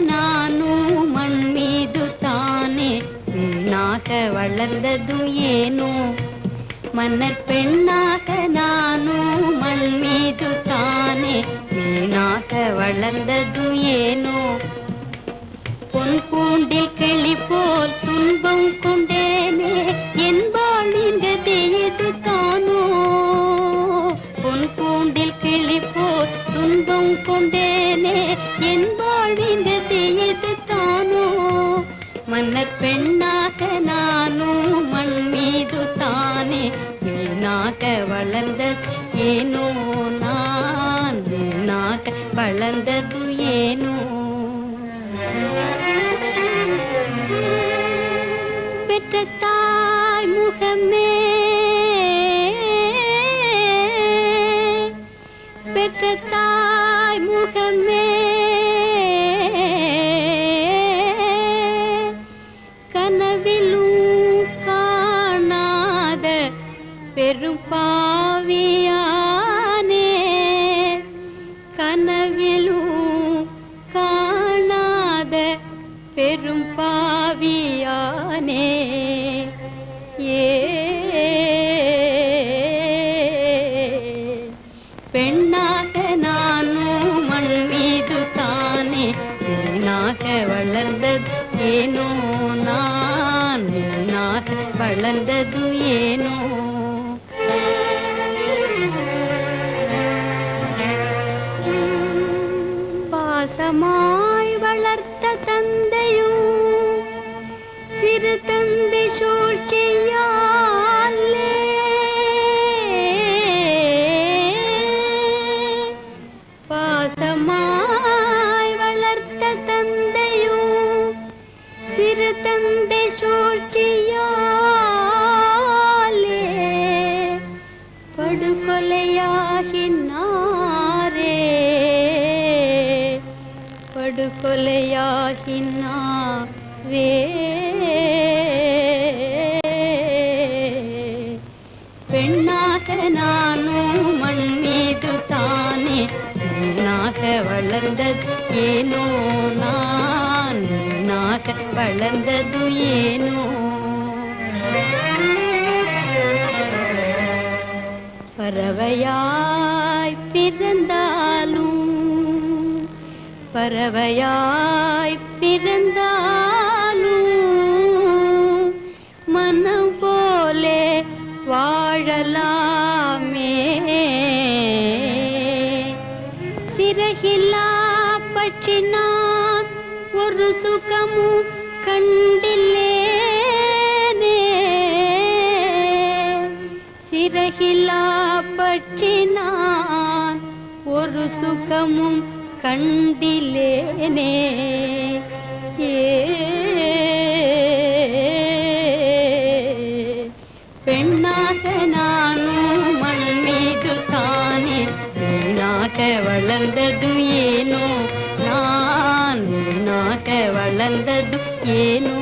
நானும் மண் மீது தானே. வீணாக வளர்ந்தது ஏனோ. மன்னர் பெண்ணாக நானும் மண் மீது தானே. வீணாக வளர்ந்தது ஏனோ. பொன் பூண்டில் கிளி போல் துன்பம் கொண்டேனே. என் இந்த கதையது தானோ. பொன் பூண்டில் கிளி போல் துன்பம் கொண்டேனே. என் வாழின் கதையது தானோ? மன்னர் பெண்ணாக நானும் மண் மீது தானே வீணாக வளர்ந்தது ஏனோ? நான் வீணாக வளர்ந்தது ஏனோ? பெற்ற தாய் முகமே பெற்ற பெரும் பாவியானே கனவிலும் காணாத பெரும் பாவியானே. ஏ பெண்ணாக நானும் மண் மீது தானே பெண்ணாக வளர்ந்தது ஏனோ நான் பெண்ணாக வளர்ந்தது ஏனோ ತಂದೆ படுகொலையாகினா வே பெண்ணாக நானும் மண் மீது தானே பெண்ணாக வளர்ந்தது ஏனோ நான் பெண்ணாக வளர்ந்தது ஏனோ. பறவையாய் பிறந்தாலும் பறவையாய் பிறந்தாலும் மனம் போலே வாழலாமே. சிறகில்லா பற்றி நான் ஒரு சுகமும் கண்டில்லேனே. சிறகில்லா பற்றி நான் ஒரு சுகமும் கண்டிலேனே ஏ பெண்ணாக நானும் மண் மீது தானே வீணாக வளர்ந்தது ஏனோ நான் வீணாக வளர்ந்தது ஏனோ